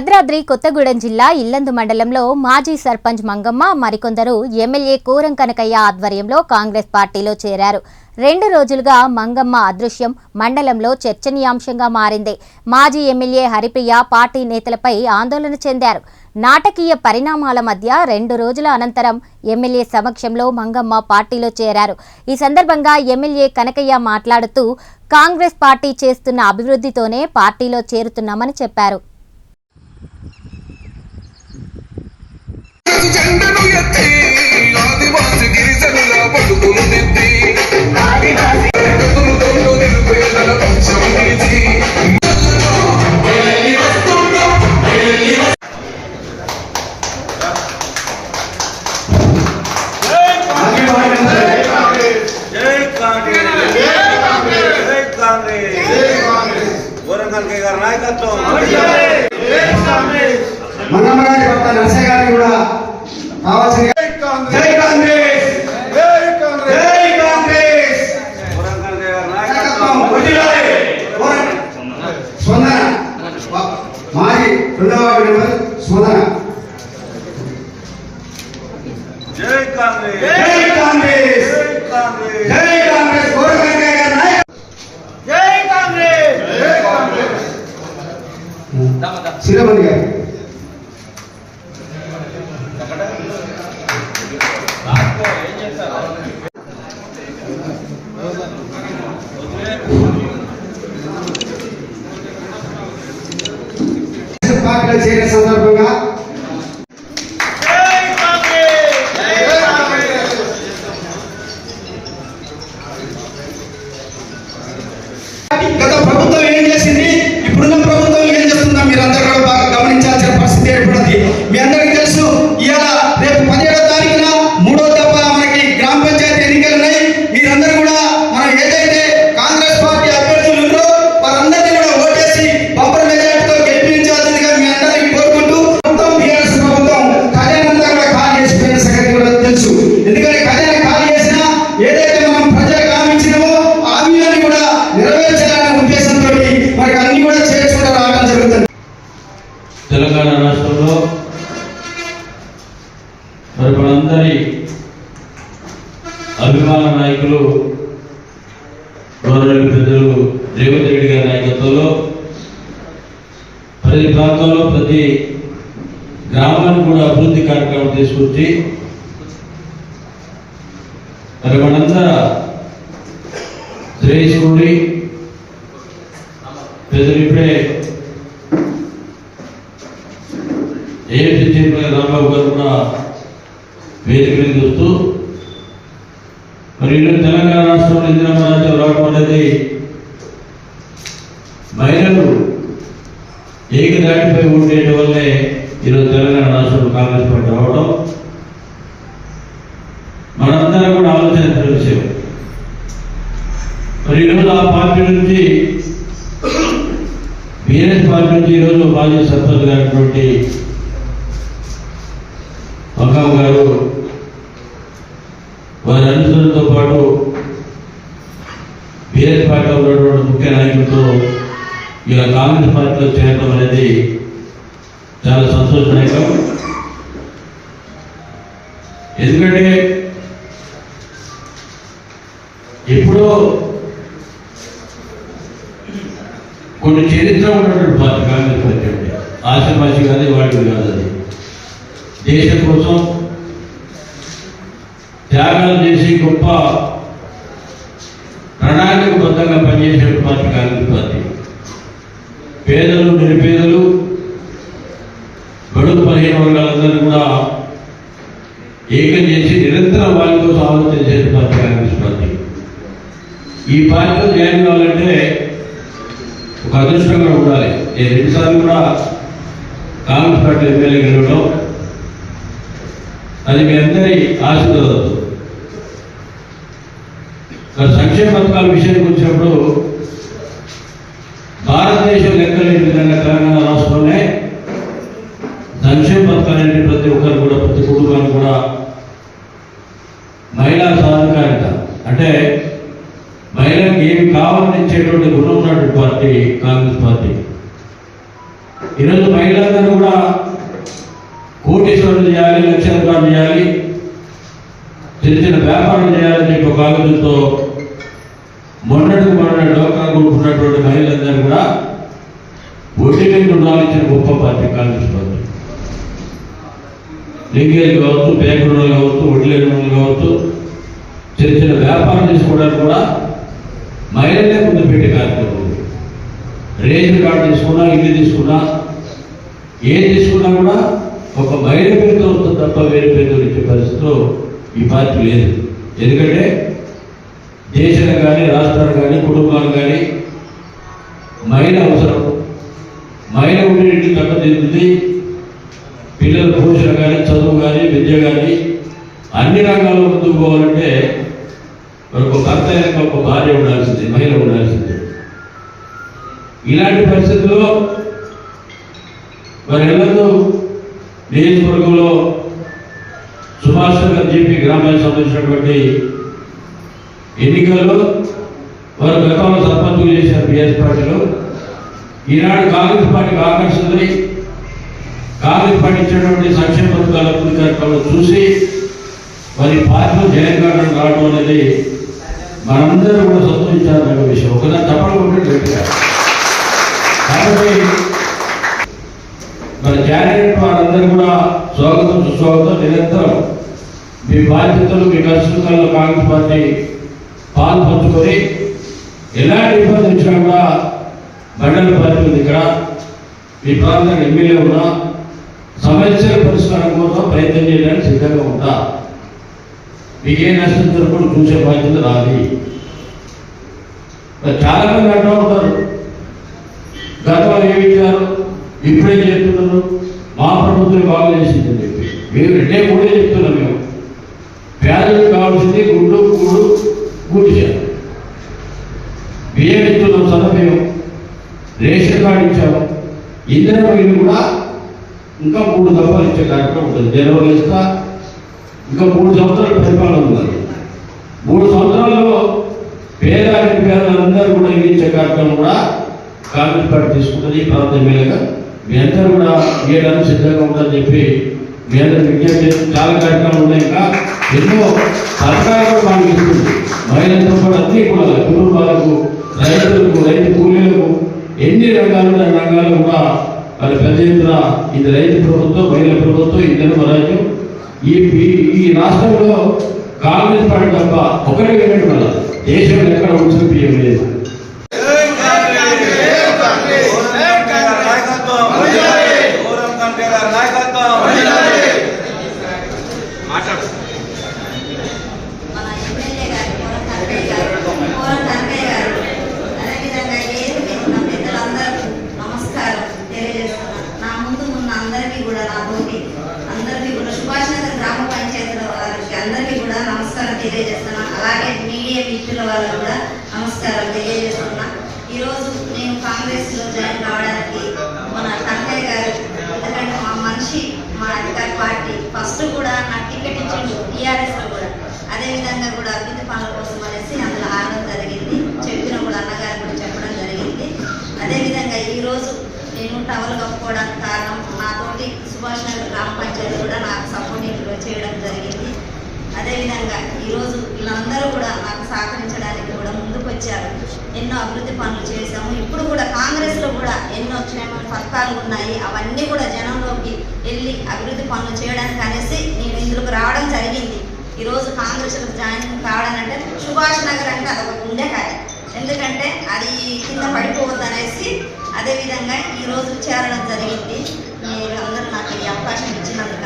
భద్రాద్రి కొత్తగూడెం జిల్లా ఇల్లందు మండలంలో మాజీ సర్పంచ్ మంగమ్మ మరికొందరు ఎమ్మెల్యే కోరం కనకయ్య ఆధ్వర్యంలో కాంగ్రెస్ పార్టీలో చేరారు. రెండు రోజులుగా మంగమ్మ అదృశ్యం మండలంలో చర్చనీయాంశంగా మారింది. మాజీ ఎమ్మెల్యే హరిప్రియ పార్టీ నేతలపై ఆందోళన చెందారు. నాటకీయ పరిణామాల మధ్య రెండు రోజుల అనంతరం ఎమ్మెల్యే సమక్షంలో మంగమ్మ పార్టీలో చేరారు. ఈ సందర్భంగా ఎమ్మెల్యే కనకయ్య మాట్లాడుతూ కాంగ్రెస్ పార్టీ చేస్తున్న అభివృద్ధితోనే పార్టీలో చేరుతున్నామని చెప్పారు. జెండను ఎత్తి ఆదివాసి గిరిజనుల బతుకులు దిద్ది నిరుపేదల పక్షం నిలిచి జై కాంగ్రెస్. జై కాంగ్రెస్. వరంగల్ కే గారి నాయకత్వం. మంగమ్మ గారి భర్త నరసయ్య గారిని కూడా కావాల్సిన జై కాంగ్రెస్ జై కాంగ్రెస్ వరంగల్ కే గారి నాయకత్వం నాయకత్వం వర్ధిల్లాలి. పోరాటం. స్పందన మా- మాజీ రెండవ వార్డు స్పందన జై కాంగ్రెస్. జై కాంగ్రెస్. జై కాంగ్రెస్. కాంగ్రెస్. గారు చేరిన సందర్భంగా నాయకులు గౌరవ పెద్దలు రేవంత్ రెడ్డి గారి నాయకత్వంలో ప్రతి ప్రాంతంలో ప్రతి గ్రామాన్ని కూడా అభివృద్ధి కార్యక్రమం తీసుకొచ్చి మరి మనంతా శ్రేయస్కుడి పెద్దలు ఇప్పుడే ఏపీ చైర్మన్ రాంబాబు గారు కూడా వేదిక మీద చూస్తూ మరి ఈరోజు తెలంగాణ రాష్ట్రంలో ఇందిరమ్మ రాజ్యం రావడం అనేది మహిళలు ఏకదాటిపై ఉండేటి వల్లే ఈరోజు తెలంగాణ రాష్ట్రంలో కాంగ్రెస్ పార్టీ రావడం. మనందరం కూడా ఆలోచన విషయం. మరి ఈరోజు ఆ పార్టీ నుంచి బీఆర్ఎస్ పార్టీ నుంచి ఈరోజు మాజీ సర్పంచ్ గారైనటువంటి మంగమ్మ గారు వారి అనుచరులతో పాటు బీఆర్ పార్టీలో ఉన్నటువంటి ముఖ్య నాయకులతో ఇలా కాంగ్రెస్ పార్టీలో చేరడం అనేది చాలా సంతోషదాయకం. ఎందుకంటే ఎప్పుడో కొన్ని చరిత్ర ఉన్నటువంటి పార్టీ కాంగ్రెస్ పార్టీ అంటే ఆశమాసి కాదు వాడికి కాదు అది. దేశం కోసం త్యాగాలు చేసి గొప్ప ప్రణాళికబద్ధంగా పనిచేసే పార్టీ కాంగ్రెస్ పార్టీ పేదలు నిరుపేదలు బడుగు పదిహేను వర్గాలందరినీ కూడా ఏకం చేసి నిరంతరం వాళ్ళ కోసం ఆలోచన చేసే పార్టీ కాంగ్రెస్ పార్టీ ఈ పార్టీలో జాయిన్ కావాలంటే ఒక అదృష్టంగా ఉండాలి. నేను రెండుసార్లు కూడా కాంగ్రెస్ పార్టీ ఎమ్మెల్యే గెలవడం అది మీ అందరి ఆశీర్వాదం. మరి సంక్షేమ పథకాల విషయానికి వచ్చినప్పుడు భారతదేశం లెక్కలేని విధంగా తెలంగాణ రాష్ట్రంలోనే సంక్షేమ పథకాలు ప్రతి ఒక్కరు కూడా ప్రతి కుటుంబానికి కూడా మహిళా సాధికారిత అంటే మహిళలకు ఏమి కావాలని ఇచ్చేటువంటి గుణం ఉన్నటువంటి పార్టీ కాంగ్రెస్ పార్టీ. ఈరోజు మహిళలందరూ ఆలోచనతో మొన్నటికి మొన్న డోకా కొనుక్కున్నటువంటి మహిళలందరూ కూడా ఒడ్డీ మీద రుణాలు ఇచ్చిన గొప్ప పార్టీ కాంగ్రెస్ పార్టీ లింగేలు కావచ్చు బ్యాంకు రుణాలు కావచ్చు వడ్డీ రుణాలు కావచ్చు చిన్న చిన్న వ్యాపారం చేసుకోవడానికి కూడా మహిళలే ముందు పెట్టే కార్యక్రమం రేషన్ కార్డు తీసుకున్నా ఇల్లు తీసుకున్నా ఏం తీసుకున్నా కూడా ఒక మహిళ పేరుతో వస్తుంది తప్ప వేరే పేరుతో ఇచ్చే పరిస్థితిలో ఈ పార్టీ లేదు. ఎందుకంటే దేశం కానీ రాష్ట్రాలు కానీ కుటుంబాలు కానీ మహిళ అవసరం. మహిళ ఉండే తక్కువ తిరుగుతుంది పిల్లల పోషణ కానీ చదువు కానీ విద్య కానీ అన్ని రంగాల్లో ముందుకు పోవాలంటే మనకు ఒక భర్త అయినాక ఒక భార్య ఉండాల్సింది మహిళ ఉండాల్సింది. ఇలాంటి పరిస్థితుల్లో మరి ఎల్లదు నియోజకవర్గంలో సుభాష్ చంద్ర జేపీ గ్రామానికి సంబంధించినటువంటి ఎన్నికల్లో వారు గతంలో సర్పంచులు చేశారు బీఎస్ పార్టీలో. ఈనాడు కాంగ్రెస్ పార్టీకి ఆకర్షితులై కాంగ్రెస్ పార్టీ ఇచ్చినటువంటి సంక్షేమ పథకాల కార్యక్రమాలు చూసి మరి పార్టీలో జయకారణ రావడం అనేది మనందరూ కూడా సంతోషించాలన్న విషయం. ఒకదాని తప్పడం ఉంటే గట్టిగా. కాబట్టి మన క్యాండిడేట్ వారందరూ కూడా స్వాగతం సుస్వాగతం నిరంతరం మీ బాధ్యతలు మీ కష్టకాలంలో కాంగ్రెస్ పార్టీ పాలు పంచుకొని ఎలాంటి ఇబ్బంది వచ్చినా కూడా మండల పార్టీ ఉంది ఇక్కడ. మీ ప్రాంతానికి ఎమ్మెల్యే ఉన్నా సమస్యల పరిష్కారం కోసం ప్రయత్నం చేయడానికి సిద్ధంగా ఉంటా. మీకే నష్టం జరగకుండా చూసే బాధ్యత నాది. చాలా మంది అంటూ ఉంటారు. గతంలో ఏమి ఇచ్చారు? ఇప్పుడే చెప్తున్నారు మా ప్రభుత్వం బాగా చేసిందని చెప్పి. మేము రెండే మూడే చెప్తున్నాం మేము. పేదలకు కావాల్సింది గుడ్డు కూడు గూడు చేయాలి. బియ్యం ఇస్తున్నాం సదా మేము. రేషన్ కార్డు ఇచ్చాము. ఇందిరా కూడా ఇంకా మూడు దఫాలు ఇచ్చే కార్యక్రమం ఉంటుంది. జనవరి ఇస్తా ఇంకా మూడు సంవత్సరాల పరిపాలన ఉంది మూడు సంవత్సరాల్లో పేదానికి పేదలందరూ కూడా ఇచ్చే కార్యక్రమం కూడా కాంగ్రెస్ పార్టీ తీసుకుంటుంది ఈ ప్రాంత ఎమ్మెల్యేగా. మీ అందరూ కూడా చేయడానికి సిద్ధంగా ఉంటారని చెప్పి మీ అందరూ విజ్ఞప్తి చాలా కార్యక్రమాలు ఉన్నాయి. ఇంకా ఎన్నో పథకాలు మనకి ఇస్తుంది. మహిళలతో పాటు అన్ని కూడా కుటుంబాలకు రైతులకు రైతు కూలీలకు ఎన్ని రంగాలు రంగాలు కూడా మరి పెద్ద ఎత్తున ఇది రైతు ప్రభుత్వం మహిళా ప్రభుత్వం ఇద్దరు రాజ్యం ఈ ఈ- రాష్ట్రంలో కాంగ్రెస్ పార్టీ తప్ప ఒకటే వెళ్ళడం వల్ల ఎక్కడ ఉంచిన పిఎం లేదు జై కాంగ్రెస్ జై కాంగ్రెస్ ఓరం కంటే నాయకత్వం ఓరం కంటే నాయకత్వం మాట్లాడు మన ఎమ్మెల్యే గారు కోరం కనకయ్య గారు కోరం కనకయ్య గారు అదేవిధంగా ఏది ఉన్న పెద్దలందరూ నమస్కారం తెలియజేస్తున్నాను నా ముందు ఉన్న అందరికీ కూడా నా తోటి అందరికీ కూడా సుభాష్ నగర్ గ్రామ పంచాయతీల వారికి అందరికీ కూడా తెలియజేస్తున్నా. అలాగే మీడియా మిత్రుల వాళ్ళకు కూడా నమస్కారం తెలియజేస్తున్నా. ఈరోజు నేను కాంగ్రెస్లో జాయిన్ కావడానికి మన తండ్రి గారు ఎందుకంటే మా మనిషి మా అధికార పార్టీ ఫస్ట్ కూడా నాకు టికెట్ ఇచ్చిండు టీఆర్ఎస్లో కూడా. అదే విధంగా కూడా అభివృద్ధి పనుల కోసం అనేసి అందులో ఆడడం జరిగింది. చెప్పిన కూడా అన్నగారు కూడా చెప్పడం జరిగింది. అదేవిధంగా ఈరోజు నేను టవల్ కప్పుకోవడానికి కారణం నాతోటి సుభాష్ నగర్ గ్రామ పంచాయతీ కూడా నాకు సపోర్టింగ్ చేయడం జరిగింది. అదేవిధంగా ఈరోజు వీళ్ళందరూ కూడా నాకు సహకరించడానికి కూడా వచ్చారు ఎన్నో అభివృద్ధి పనులు చేశాము. ఇప్పుడు కూడా కాంగ్రెస్లో కూడా ఎన్నో క్షేమ పథకాలు ఉన్నాయి. అవన్నీ కూడా జనంలోకి వెళ్ళి అభివృద్ధి పనులు చేయడానికి అనేసి నేను ఇందులోకి రావడం జరిగింది. ఈరోజు కాంగ్రెస్లో జాయిన్ కావడం అంటే సుభాష్ నగర్ అంటే అదొక గుండెకాయ ఎందుకంటే అది కింద పడిపోవద్దు అనేసి అదేవిధంగా ఈరోజు చేరడం జరిగింది. అందరూ నాకు ఈ అవకాశం ఇచ్చినందుకు